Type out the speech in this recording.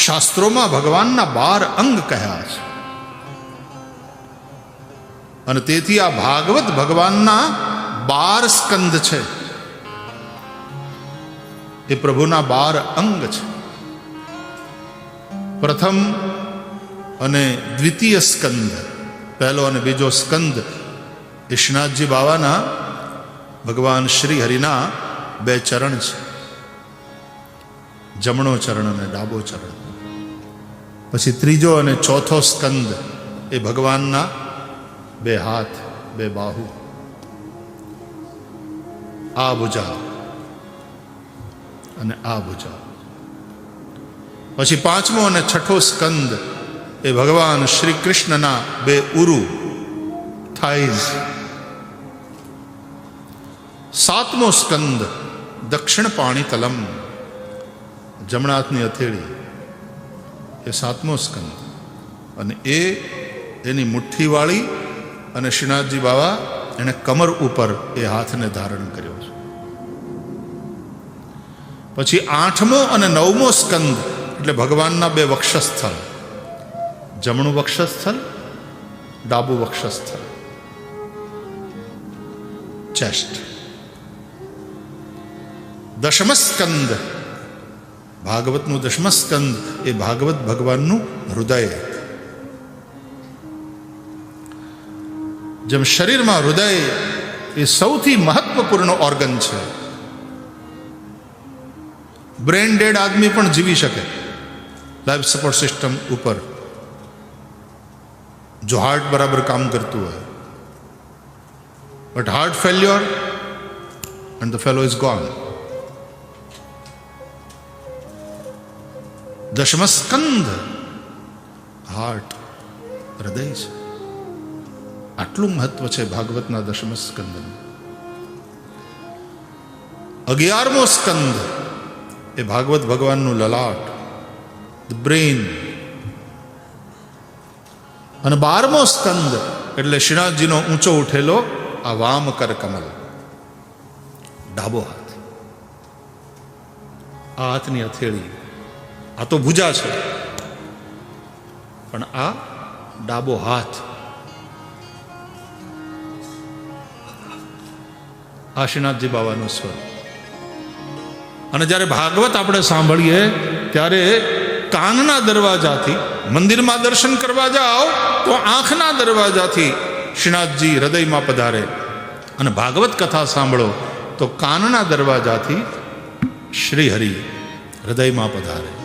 શાસ્ત્રોમાં ભગવાનના બાર અંગ કહ્યા છે. અને તેથી આ ભાગવત ભગવાનના બાર સ્કંદ છે. એ પ્રભુના બાર અંગ છે. પ્રથમ અને દ્વિતીય સ્કંદ, પહેલો અને બીજો સ્કંદ એ શ્રીનાથજી બાવાના ભગવાન શ્રી હરિના બે ચરણ છે. જમણો ચરણ અને ડાબો ચરણ. પછી ત્રીજો અને ચોથો સ્કંદ એ ભગવાનના બે હાથ, બે બાહુ. આ ભુજા અને આ ભુજા પછી પાંચમો અને છઠ્ઠો સ્કંદ એ ભગવાન શ્રી કૃષ્ણના બે ઉરુ, થાઈઝ. સાતમો સ્કંદ દક્ષિણ પાણી તલમ જમણા હાથની હથેળી એ સાતમો સ્કંદ અને એ એની મુઠ્ઠીવાળી અને શ્રીનાથજી બાબા એણે કમર ઉપર એ હાથને ધારણ કર્યો છે. પછી આઠમો અને નવમો સ્કંદ એટલે ભગવાનના બે વક્ષસ્થળ. જમણું વક્ષસ્થળ, ડાબું વક્ષસ્થળ. ચેસ્ટ દશમ સ્કંદ ભાગવતનું દશમ સ્કંદ એ ભાગવત ભગવાનનું હૃદય જેમ શરીરમાં હૃદય એ સૌથી મહત્વપૂર્ણ ઓર્ગન છે બ્રેન ડેડ આદમી પણ જીવી શકે લાઈફ સપોર્ટ સિસ્ટમ ઉપર જો હાર્ટ બરાબર કામ કરતું હોય but heart failure and the fellow is gone દશમસ્કંદ. Heart હૃદય છે. આટલું મહત્વ છે ભાગવતના દશમ સ્કંદનું અગિયારમો સ્કંદ એ ભાગવત ભગવાનનું લલાટ બ્રેઇન અને બારમો સ્કંદ એટલે શ્રીનાથજીનો ઊંચો ઉઠેલો આ વામકર કમલ. ડાબો હાથ. આ હાથની હથેળી. આ તો ભુજા છે. પણ આ ડાબો હાથ. આ શ્રીનાથજી બાવાનું સ્વર. અને જ્યારે ભાગવત આપણે સાંભળીએ, ત્યારે કાનના દરવાજાથી, મંદિરમાં દર્શન કરવા જાઓ, તો આંખના દરવાજાથી શ્રીનાથજી હૃદયમાં પધારે. અને ભાગવત કથા સાંભળો, તો કાનના દરવાજાથી શ્રી હરિ હૃદયમાં પધારે.